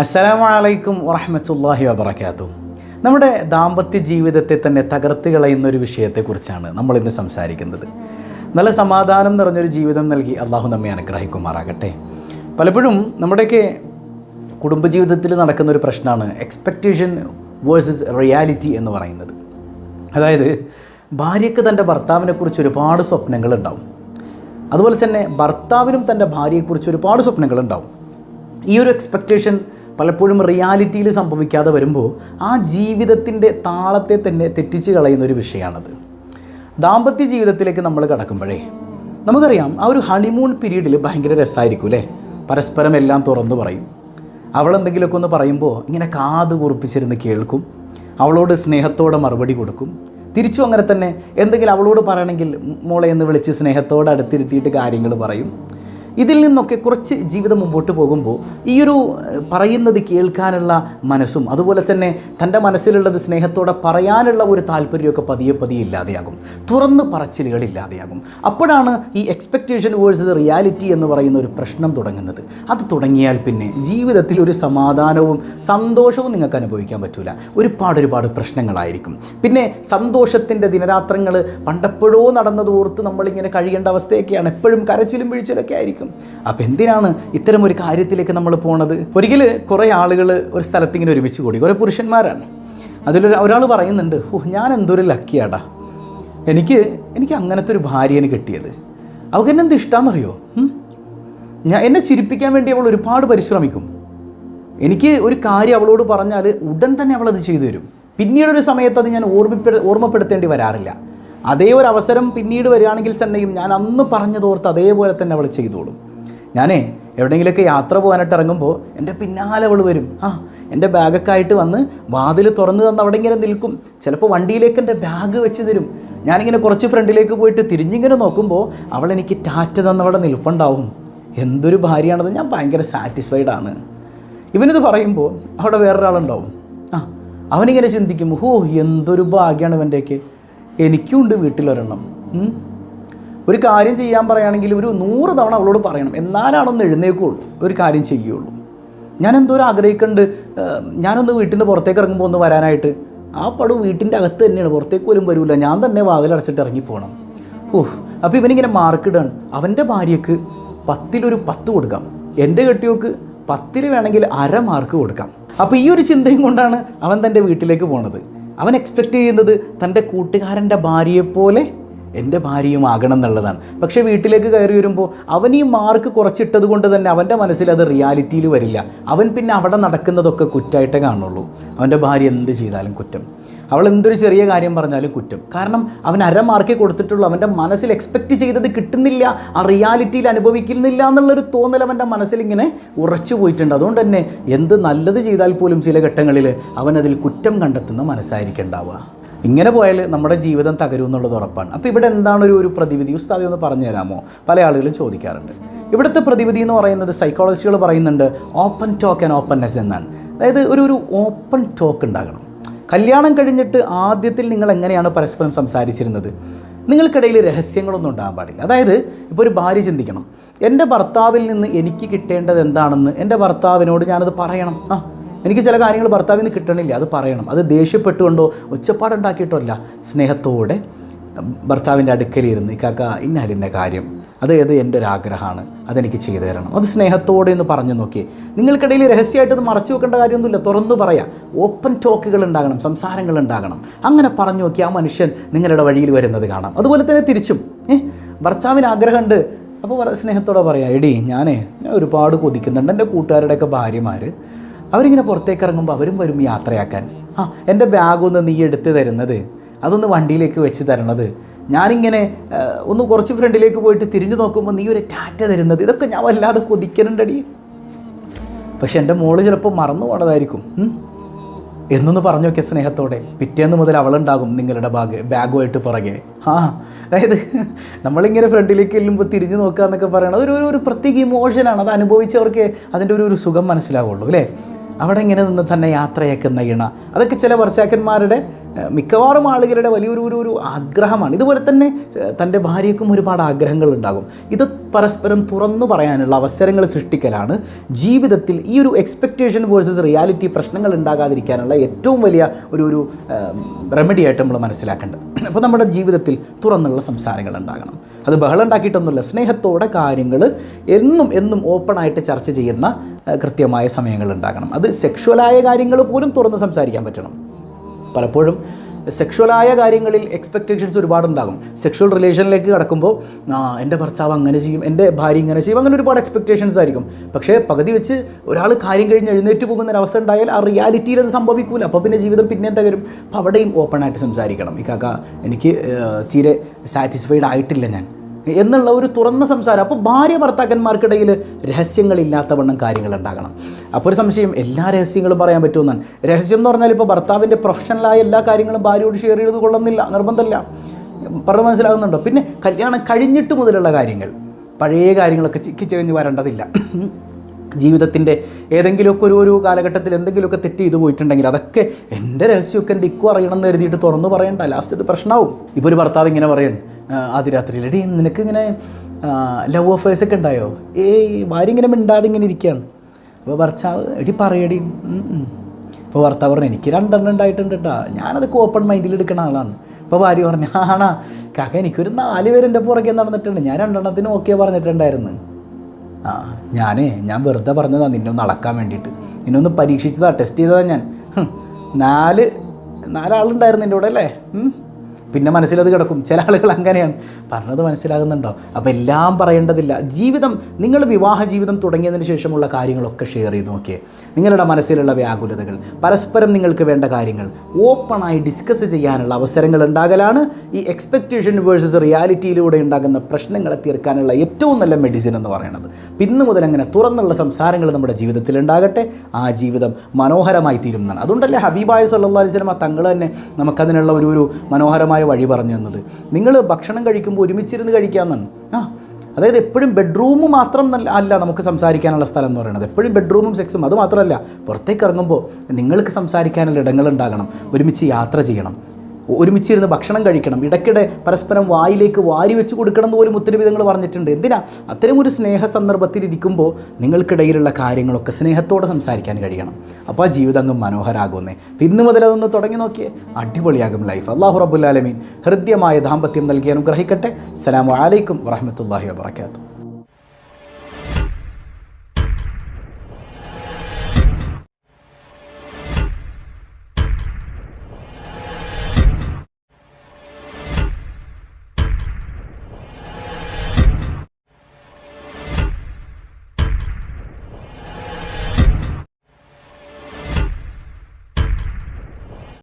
അസ്സലാമു അലൈക്കും വറഹമത്തല്ലാഹി വബർക്കാത്തു നമ്മുടെ ദാമ്പത്യ ജീവിതത്തെ തന്നെ തകർത്ത് കളയുന്ന ഒരു വിഷയത്തെക്കുറിച്ചാണ് നമ്മൾ ഇന്ന് സംസാരിക്കുന്നത്. നല്ല സമാധാനം നിറഞ്ഞൊരു ജീവിതം നൽകി അള്ളാഹു നമ്മെ അനുഗ്രഹിക്കുമാറാകട്ടെ. പലപ്പോഴും നമ്മുടെയൊക്കെ കുടുംബജീവിതത്തിൽ നടക്കുന്ന ഒരു പ്രശ്നമാണ് എക്സ്പെക്റ്റേഷൻ വേഴ്സസ് റിയാലിറ്റി എന്ന് പറയുന്നത്. അതായത് ഭാര്യയ്ക്ക് തന്റെ ഭർത്താവിനെക്കുറിച്ച് ഒരുപാട് സ്വപ്നങ്ങളുണ്ടാവും. അതുപോലെ തന്നെ ഭർത്താവിനും തന്റെ ഭാര്യയെക്കുറിച്ച് ഒരുപാട് സ്വപ്നങ്ങളുണ്ടാവും. ഈ ഒരു എക്സ്പെക്റ്റേഷൻ പലപ്പോഴും റിയാലിറ്റിയിൽ സംഭവിക്കാതെ വരുമ്പോൾ ആ ജീവിതത്തിന്റെ താളത്തെ തന്നെ തെറ്റിച്ച് കളയുന്ന ഒരു വിഷയമാണത് ദാമ്പത്യ ജീവിതത്തിലേക്ക് നമ്മൾ കടക്കുമ്പോഴേ നമുക്കറിയാം ആ ഒരു ഹണിമൂൺ പീരീഡിൽ ഭയങ്കര രസമായിരിക്കും അല്ലേ? പരസ്പരം എല്ലാം തുറന്നു പറയും. അവൾ അവളെന്തെങ്കിലുമൊക്കെ ഒന്ന് പറയുമ്പോൾ ഇങ്ങനെ കാത് കുറിപ്പിച്ചിരുന്ന് കേൾക്കും. അവളോട് സ്നേഹത്തോടെ മറുപടി കൊടുക്കും. തിരിച്ചു അങ്ങനെ തന്നെ എന്തെങ്കിലും അവളോട് പറയണമെങ്കിൽ മോളെ എന്ന് വിളിച്ച് സ്നേഹത്തോടെ അടുത്തിരുത്തിയിട്ട് കാര്യങ്ങൾ പറയും. ഇതിൽ നിന്നൊക്കെ കുറച്ച് ജീവിതം മുമ്പോട്ട് പോകുമ്പോൾ ഈ ഒരു പറയുന്നത് കേൾക്കാനുള്ള മനസ്സും അതുപോലെ തന്നെ തന്റെ മനസ്സിലുള്ളത് സ്നേഹത്തോടെ പറയാനുള്ള ഒരു താല്പര്യമൊക്കെ പതിയെ പതിയെ ഇല്ലാതെയാകും. തുറന്ന് പറച്ചിലുകൾ ഇല്ലാതെയാകും. അപ്പോഴാണ് ഈ എക്സ്പെക്റ്റേഷൻ വേഴ്സസ് റിയാലിറ്റി എന്ന് പറയുന്ന ഒരു പ്രശ്നം തുടങ്ങുന്നത്. അത് തുടങ്ങിയാൽ പിന്നെ ജീവിതത്തിൽ ഒരു സമാധാനവും സന്തോഷവും നിങ്ങൾക്ക് അനുഭവിക്കാൻ പറ്റില്ല ഒരുപാട് ഒരുപാട് പ്രശ്നങ്ങളായിരിക്കും. പിന്നെ സന്തോഷത്തിന്റെ ദിനരാത്രങ്ങൾ പണ്ടെപ്പോഴോ നടന്നത് ഓർത്ത് നമ്മളിങ്ങനെ കഴിയേണ്ട അവസ്ഥയൊക്കെയാണ്. എപ്പോഴും കരച്ചിലും വീഴ്ചയിലൊക്കെ ആയിരിക്കും. അപ്പോൾ എന്തിനാണ് ഇത്തരം ഒരു കാര്യത്തിലേക്ക് നമ്മൾ പോണത്? ഒരിക്കൽ കുറേ ആളുകൾ ഒരു സ്ഥലത്ത് ഇങ്ങനെ ഒരുമിച്ച് കൂടി. കുറേ പുരുഷന്മാരാണ്. അതിലൊരു ഒരാൾ പറയുന്നുണ്ട് ഓ ഞാൻ എന്തൊരു ലക്കിയാടാ എനിക്ക് എനിക്ക് അങ്ങനത്തെ ഒരു ഭാര്യനെ കിട്ടിയത്. അവൾക്ക് എന്നെ എന്ത് ഇഷ്ടമാണെന്നറിയോ ഞാൻ എന്നെ ചിരിപ്പിക്കാൻ വേണ്ടി അവൾ ഒരുപാട് പരിശ്രമിക്കും. എനിക്ക് ഒരു കാര്യം അവളോട് പറഞ്ഞാൽ ഉടൻ തന്നെ അവളത് ചെയ്തു തരും. പിന്നീടൊരു സമയത്ത് അത് ഞാൻ ഓർമ്മിപ്പെ ഓർമ്മപ്പെടുത്തേണ്ടി വരാറില്ല. അതേ ഒരു അവസരം പിന്നീട് വരികയാണെങ്കിൽ തന്നെയും ഞാൻ അന്ന് പറഞ്ഞതോർത്ത് അതേപോലെ തന്നെ അവൾ ചെയ്തോളും. ഞാനേ എവിടെയെങ്കിലുമൊക്കെ യാത്ര പോകാനായിട്ട് ഇറങ്ങുമ്പോൾ എന്റെ പിന്നാലെ അവൾ വരും. ആ എന്റെ ബാഗൊക്കെ ആയിട്ട് വന്ന് വാതിൽ തുറന്ന് തന്ന് അവിടെ ഇങ്ങനെ നിൽക്കും. ചിലപ്പോൾ വണ്ടിയിലേക്ക് എന്റെ ബാഗ് വെച്ച് തരും. ഞാനിങ്ങനെ കുറച്ച് ഫ്രണ്ടിലേക്ക് പോയിട്ട് തിരിഞ്ഞിങ്ങനെ നോക്കുമ്പോൾ അവൾ എനിക്ക് ടാറ്റ തന്നവളെ നിൽപ്പുണ്ടാവും. എന്തൊരു ഭാര്യയാണത് ഞാൻ ഭയങ്കര സാറ്റിസ്ഫൈഡ് ആണ്. ഇവനിത് പറയുമ്പോൾ അവിടെ വേറൊരാളുണ്ടാവും. ആ അവനിങ്ങനെ ചിന്തിക്കും ഹോ എന്തൊരു ഭാഗ്യമാണ് ഇവന്റെയൊക്കെ. എനിക്കുണ്ട് വീട്ടിലൊരെണ്ണം. ഒരു കാര്യം ചെയ്യാൻ പറയുകയാണെങ്കിൽ ഒരു നൂറ് തവണ അവളോട് പറയണം. എന്നാലാണൊന്ന് എഴുന്നേക്കുള്ളൂ ഒരു കാര്യം ചെയ്യുള്ളൂ. ഞാൻ എന്തോരം ആഗ്രഹിക്കുന്നുണ്ട്. ഞാനൊന്ന് വീട്ടിന്റെ പുറത്തേക്ക് ഇറങ്ങുമ്പോൾ ഒന്ന് വരാനായിട്ട്. ആ പടു വീട്ടിന്റെ അകത്ത് തന്നെയാണ്. പുറത്തേക്ക് പോലും വരില്ല ഞാൻ തന്നെ വാതിലടച്ചിട്ട് ഇറങ്ങിപ്പോകണം ഓഹ് അപ്പോൾ ഇവനിങ്ങനെ മാർക്കിടാണ് അവന്റെ ഭാര്യയ്ക്ക് പത്തിലൊരു പത്ത് കൊടുക്കാം. എന്റെ കെട്ടിയോക്ക് പത്തിൽ വേണമെങ്കിൽ അര മാർക്ക് കൊടുക്കാം. അപ്പോൾ ഈ ഒരു ചിന്തയും കൊണ്ടാണ് അവൻ തന്റെ വീട്ടിലേക്ക് പോണത്. അവൻ എക്സ്പെക്റ്റ് ചെയ്യുന്നത് തന്റെ കൂട്ടുകാരന്റെ ഭാര്യയെപ്പോലെ എന്റെ ഭാര്യയും ആകണം എന്നുള്ളതാണ്. പക്ഷേ വീട്ടിലേക്ക് കയറി വരുമ്പോൾ അവൻ ഈ മാർക്ക് കുറച്ചിട്ടത് കൊണ്ട് തന്നെ അവന്റെ മനസ്സിൽ അത് റിയാലിറ്റിയിൽ വരില്ല. അവൻ പിന്നെ അവിടെ നടക്കുന്നതൊക്കെ കുറ്റമായിട്ടേ കാണുള്ളൂ. അവന്റെ ഭാര്യ എന്ത് ചെയ്താലും കുറ്റം. അവൾ എന്തൊരു ചെറിയ കാര്യം പറഞ്ഞാലും കുറ്റം. കാരണം അവൻ അര മാർക്കേ കൊടുത്തിട്ടുള്ളൂ. അവന്റെ മനസ്സിൽ എക്സ്പെക്റ്റ് ചെയ്തത് കിട്ടുന്നില്ല. ആ റിയാലിറ്റിയിൽ അനുഭവിക്കുന്നില്ല എന്നുള്ളൊരു തോന്നൽ അവന്റെ മനസ്സിൽ ഇങ്ങനെ ഉറച്ചു പോയിട്ടുണ്ട്. അതുകൊണ്ട് തന്നെ എന്ത് നല്ലത് ചെയ്താൽ പോലും ചില ഘട്ടങ്ങളിൽ അവനതിൽ കുറ്റം കണ്ടെത്തുന്ന മനസ്സായിരിക്കണ്ടാവുക. ഇങ്ങനെ പോയാൽ നമ്മുടെ ജീവിതം തകരും എന്നുള്ളത് ഉറപ്പാണ്. അപ്പോൾ ഇവിടെ എന്താണ് ഒരു ഒരു പ്രതിവിധി? ഉസ്താദി ഒന്ന് പറഞ്ഞു തരാമോ പല ആളുകളും ചോദിക്കാറുണ്ട്. ഇവിടുത്തെ പ്രതിവിധി എന്ന് പറയുന്നത് സൈക്കോളജിസ്റ്റുകൾ പറയുന്നുണ്ട് ഓപ്പൺ ടോക്ക് ആൻഡ് ഓപ്പൺനെസ് എന്നാണ്. അതായത് ഒരു ഒരു ഓപ്പൺ ടോക്ക് ഉണ്ടാകണം. കല്യാണം കഴിഞ്ഞിട്ട് ആദ്യത്തിൽ നിങ്ങൾ എങ്ങനെയാണ് പരസ്പരം സംസാരിച്ചിരുന്നത്? നിങ്ങൾക്കിടയിൽ രഹസ്യങ്ങളൊന്നും ഉണ്ടാകാൻ പാടില്ല. അതായത് ഇപ്പോൾ ഒരു ഭാര്യ ചിന്തിക്കണം. എന്റെ ഭർത്താവിൽ നിന്ന് എനിക്ക് കിട്ടേണ്ടത് എന്താണെന്ന് എന്റെ ഭർത്താവിനോട് ഞാനത് പറയണം. ആ എനിക്ക് ചില കാര്യങ്ങൾ ഭർത്താവിൽ നിന്ന് കിട്ടണില്ല അത് പറയണം. അത് ദേഷ്യപ്പെട്ടുകൊണ്ടോ ഒച്ചപ്പാടുണ്ടാക്കിയിട്ടോ അല്ല സ്നേഹത്തോടെ ഭർത്താവിന്റെ അടുക്കലിരുന്ന് കാക്ക ഇന്നാലിന്റെ കാര്യം. അത് ഏത് എന്റെ ഒരു ആഗ്രഹമാണ്. അതെനിക്ക് ചെയ്തു തരണം. അത് സ്നേഹത്തോടെ എന്ന് പറഞ്ഞു നോക്കി. നിങ്ങൾക്കിടയിൽ രഹസ്യമായിട്ട് ഇത് മറച്ചു വെക്കേണ്ട കാര്യമൊന്നുമില്ല. തുറന്നു പറയാം. ഓപ്പൺ ടോക്കുകൾ ഉണ്ടാകണം സംസാരങ്ങൾ ഉണ്ടാകണം. അങ്ങനെ പറഞ്ഞു നോക്കി ആ മനുഷ്യൻ നിങ്ങളുടെ വഴിയിൽ വരുന്നത് കാണാം. അതുപോലെ തന്നെ തിരിച്ചും. ഏഹ് ഭർത്താവിന് ആഗ്രഹമുണ്ട്. അപ്പോൾ സ്നേഹത്തോടെ പറയാം എടി ഞാനേ ഞാൻ ഒരുപാട് കൊതിക്കുന്നുണ്ട്. എന്റെ കൂട്ടുകാരുടെയൊക്കെ ഭാര്യമാർ അവരിങ്ങനെ പുറത്തേക്ക് ഇറങ്ങുമ്പോൾ അവരും വരും യാത്രയാക്കാൻ. ആ എന്റെ ബാഗ് ഒന്ന് നീ എടുത്ത് തരുന്നത്. അതൊന്ന് വണ്ടിയിലേക്ക് വെച്ച് തരണത്. ഞാനിങ്ങനെ ഒന്ന് കുറച്ച് ഫ്രണ്ടിലേക്ക് പോയിട്ട് തിരിഞ്ഞു നോക്കുമ്പോൾ നീ ഒരു ടാറ്റ തരുന്നത്. ഇതൊക്കെ ഞാൻ വല്ലാതെ കൊതിക്കണുണ്ടടി. പക്ഷെ എന്റെ മോൾ ചിലപ്പോൾ മറന്നു പോണതായിരിക്കും. എന്നൊന്ന് പറഞ്ഞു നോക്കിയ സ്നേഹത്തോടെ. പിറ്റേന്ന് മുതൽ അവളുണ്ടാകും നിങ്ങളുടെ ബാഗ് ബാഗുമായിട്ട് പുറകെ. ആ അതായത് നമ്മളിങ്ങനെ ഫ്രണ്ടിലേക്ക് ചെല്ലുമ്പോൾ തിരിഞ്ഞു നോക്കുക എന്നൊക്കെ പറയണത് ഒരു- ഒരു പ്രത്യേക ഇമോഷനാണ് അത് അനുഭവിച്ചവർക്ക് അതിന്റെ ഒരു ഒരു സുഖം മനസ്സിലാവുള്ളൂ അല്ലേ? അവിടെ ഇങ്ങനെ നിന്ന് തന്നെ യാത്രയാക്കുന്ന ഇണ. അതൊക്കെ ചില ഭർച്ചാക്കന്മാരുടെ ഏഹ് മിക്കവാറും ആളുകളുടെ വലിയൊരു ഒരു ഒരു ആഗ്രഹമാണ്. ഇതുപോലെ തന്നെ തന്റെ ഭാര്യയ്ക്കും ഒരുപാട് ആഗ്രഹങ്ങൾ ഉണ്ടാകും ഇത് പരസ്പരം തുറന്നു പറയാനുള്ള അവസരങ്ങൾ സൃഷ്ടിക്കലാണ്. ജീവിതത്തിൽ ഈ ഒരു എക്സ്പെക്റ്റേഷൻ വേഴ്സസ് റിയാലിറ്റി പ്രശ്നങ്ങൾ ഉണ്ടാകാതിരിക്കാനുള്ള ഏറ്റവും വലിയ ഒരു ഒരു റെമഡി ആയിട്ട് നമ്മൾ മനസ്സിലാക്കേണ്ടത്. അപ്പോൾ നമ്മുടെ ജീവിതത്തിൽ തുറന്നുള്ള സംസാരങ്ങൾ ഉണ്ടാകണം. അത് ബഹളം ഉണ്ടാക്കിയിട്ടൊന്നുമില്ല സ്നേഹത്തോടെ കാര്യങ്ങൾ എന്നും എന്നും ഓപ്പണായിട്ട് ചർച്ച ചെയ്യുന്ന കൃത്യമായ സമയങ്ങൾ ഉണ്ടാകണം. അത് സെക്ഷുവലായ കാര്യങ്ങൾ പോലും തുറന്ന് സംസാരിക്കാൻ പറ്റണം. പലപ്പോഴും സെക്ഷുവലായ കാര്യങ്ങളിൽ എക്സ്പെക്റ്റേഷൻസ് ഒരുപാടുണ്ടാകും. സെക്ഷുവൽ റിലേഷനിലേക്ക് കടക്കുമ്പോൾ എന്റെ ഭർത്താവ് അങ്ങനെ ചെയ്യും എന്റെ ഭാര്യ ഇങ്ങനെ ചെയ്യും അങ്ങനെ ഒരുപാട് എക്സ്പെക്റ്റേഷൻസ് ആയിരിക്കും. പക്ഷേ പകുതി വെച്ച് ഒരാൾ കാര്യം കഴിഞ്ഞ് എഴുന്നേറ്റ് പോകുന്ന ഒരു അവസ്ഥ ഉണ്ടായാൽ ആ റിയാലിറ്റിയിൽ അത് സംഭവിക്കൂല. അപ്പോൾ പിന്നെ ജീവിതം പിന്നെ തകരും. അപ്പോൾ അവിടെയും ഓപ്പണായിട്ട് സംസാരിക്കണം. ഈ കാക്ക എനിക്ക് തീരെ സാറ്റിസ്ഫൈഡ് ആയിട്ടില്ല ഞാൻ. എന്നുള്ള ഒരു തുറന്ന സംസാരം. അപ്പോൾ ഭാര്യ ഭർത്താക്കന്മാർക്കിടയിൽ രഹസ്യങ്ങളില്ലാത്ത വണ്ണം കാര്യങ്ങൾ ഉണ്ടാകണം. അപ്പോൾ ഒരു സംശയം എല്ലാ രഹസ്യങ്ങളും പറയാൻ പറ്റുമെന്നാണ്. രഹസ്യം എന്ന് പറഞ്ഞാൽ ഇപ്പോൾ ഭർത്താവിന്റെ പ്രൊഫഷണലായ എല്ലാ കാര്യങ്ങളും ഭാര്യയോട് ഷെയർ ചെയ്ത് കൊള്ളുന്നില്ല നിർബന്ധമില്ല. പറഞ്ഞു മനസ്സിലാകുന്നുണ്ടോ? പിന്നെ കല്യാണം കഴിഞ്ഞിട്ട് മുതലുള്ള കാര്യങ്ങൾ. പഴയ കാര്യങ്ങളൊക്കെ ചിക്കി ചെഞ്ഞ് വരേണ്ടതില്ല. ജീവിതത്തിന്റെ ഏതെങ്കിലുമൊക്കെ ഒരു ഒരു കാലഘട്ടത്തിൽ എന്തെങ്കിലുമൊക്കെ തെറ്റ് ചെയ്തു പോയിട്ടുണ്ടെങ്കിൽ അതൊക്കെ എന്റെ രഹസ്യമൊക്കെ എന്റെ ഇക്കു അറിയണം എന്ന് എഴുതിയിട്ട് തുറന്ന് പറയണ്ട. ലാസ്റ്റ് ഇത് പ്രശ്നമാവും. ഇപ്പോൾ ഒരു ഭർത്താവ് ഇങ്ങനെ പറയണം ആദ്യ രാത്രിയിൽ എടി നിനക്ക് ഇങ്ങനെ ലവ് അഫേഴ്സ് ഒക്കെ ഉണ്ടായോ? ഏയ് ഭാര്യ ഇങ്ങനെ മിണ്ടാതെ ഇങ്ങനെ ഇരിക്കുകയാണ് അപ്പോൾ ഭർത്താവ് എടി പറയടി. ഇപ്പോൾ ഭർത്താവ് പറഞ്ഞു എനിക്ക് രണ്ടെണ്ണം ഉണ്ടായിട്ടുണ്ട് കേട്ടോ ഞാനതൊക്കെ ഓപ്പൺ മൈൻഡിൽ എടുക്കുന്ന ആളാണ്. ഇപ്പോൾ ഭാര്യ പറഞ്ഞു ആണാ. കാക്ക എനിക്കൊരു നാല് പേരെന്റെ പുറകെ നടന്നിട്ടുണ്ട്. ഞാൻ രണ്ടെണ്ണത്തിന് ഓക്കെ പറഞ്ഞിട്ടുണ്ടായിരുന്നു. ആ ഞാനേ ഞാൻ വെറുതെ പറഞ്ഞതാണ് നിന്നെ ഒന്ന് അളക്കാൻ വേണ്ടിയിട്ട്. നിന്നെ ഒന്ന് പരീക്ഷിച്ചതാണ് ടെസ്റ്റ് ചെയ്തതാണ് ഞാൻ. നാല് നാലാളുണ്ടായിരുന്നു എന്റെ കൂടെ അല്ലേ. പിന്നെ മനസ്സിലത് കിടക്കും. ചില ആളുകൾ അങ്ങനെയാണ്. പറഞ്ഞത് മനസ്സിലാകുന്നുണ്ടോ? അപ്പോൾ എല്ലാം പറയേണ്ടതില്ല. ജീവിതം നിങ്ങൾ വിവാഹ ജീവിതം തുടങ്ങിയതിന് ശേഷമുള്ള കാര്യങ്ങളൊക്കെ ഷെയർ ചെയ്ത് നോക്കിയേ. നിങ്ങളുടെ മനസ്സിലുള്ള വ്യാകുലതകൾ പരസ്പരം നിങ്ങൾക്ക് വേണ്ട കാര്യങ്ങൾ ഓപ്പണായി ഡിസ്കസ് ചെയ്യാനുള്ള അവസരങ്ങൾ ഉണ്ടാകലാണ്. ഈ എക്സ്പെക്റ്റേഷൻ വേഴ്സസ് റിയാലിറ്റിയിലൂടെ ഉണ്ടാകുന്ന പ്രശ്നങ്ങളെ തീർക്കാനുള്ള ഏറ്റവും നല്ല മെഡിസിൻ എന്ന് പറയുന്നത്. പിന്നു മുതൽ അങ്ങനെ തുറന്നുള്ള സംസാരങ്ങൾ നമ്മുടെ ജീവിതത്തിൽ ഉണ്ടാകട്ടെ. ആ ജീവിതം മനോഹരമായി തീരുന്നതാണ്. അതുകൊണ്ടല്ലേ ഹബീബായ സല്ലാ അലൈഹി സ്വലമ തങ്ങൾ തന്നെ നമുക്കതിനുള്ള ഒരു ഒരു മനോഹരമായ വഴി പറഞ്ഞു തന്നത്. നിങ്ങൾ ഭക്ഷണം കഴിക്കുമ്പോൾ ഒരുമിച്ചിരുന്ന് കഴിക്കാമെന്നാണ്. ആ അതായത് എപ്പോഴും ബെഡ്റൂം മാത്രം അല്ല നമുക്ക് സംസാരിക്കാനുള്ള സ്ഥലം എന്ന് പറയുന്നത്. എപ്പോഴും ബെഡ്റൂമും സെക്സും അത് മാത്രമല്ല പുറത്തേക്ക് ഇറങ്ങുമ്പോൾ നിങ്ങൾക്ക് സംസാരിക്കാനുള്ള ഇടങ്ങളുണ്ടാകണം. ഒരുമിച്ച് യാത്ര ചെയ്യണം. ഒരുമിച്ചിരുന്ന് ഭക്ഷണം കഴിക്കണം. ഇടയ്ക്കിടെ പരസ്പരം വായിലേക്ക് വാരി വെച്ച് കൊടുക്കണം എന്ന് പോലും ഒത്തിരി വിധങ്ങൾ പറഞ്ഞിട്ടുണ്ട്. എന്തിനാ? അത്തരം ഒരു സ്നേഹ സന്ദർഭത്തിൽ ഇരിക്കുമ്പോൾ നിങ്ങൾക്കിടയിലുള്ള കാര്യങ്ങളൊക്കെ സ്നേഹത്തോടെ സംസാരിക്കാൻ കഴിയണം. അപ്പോൾ ആ ജീവിതം അങ്ങ് മനോഹരാകുന്നേ. അപ്പം ഇന്ന് മുതൽ അതൊന്ന് തുടങ്ങി നോക്കിയേ. അടിപൊളിയാകും ലൈഫ് അള്ളാഹു റബുല്ലാലമീൻ ഹൃദ്യമായ ദാമ്പത്യം നൽകി അനുഗ്രഹിക്കട്ടെ. അസ്സലാമു അലൈക്കും വറഹമത്തല്ലാഹി വാബർക്കാത്തു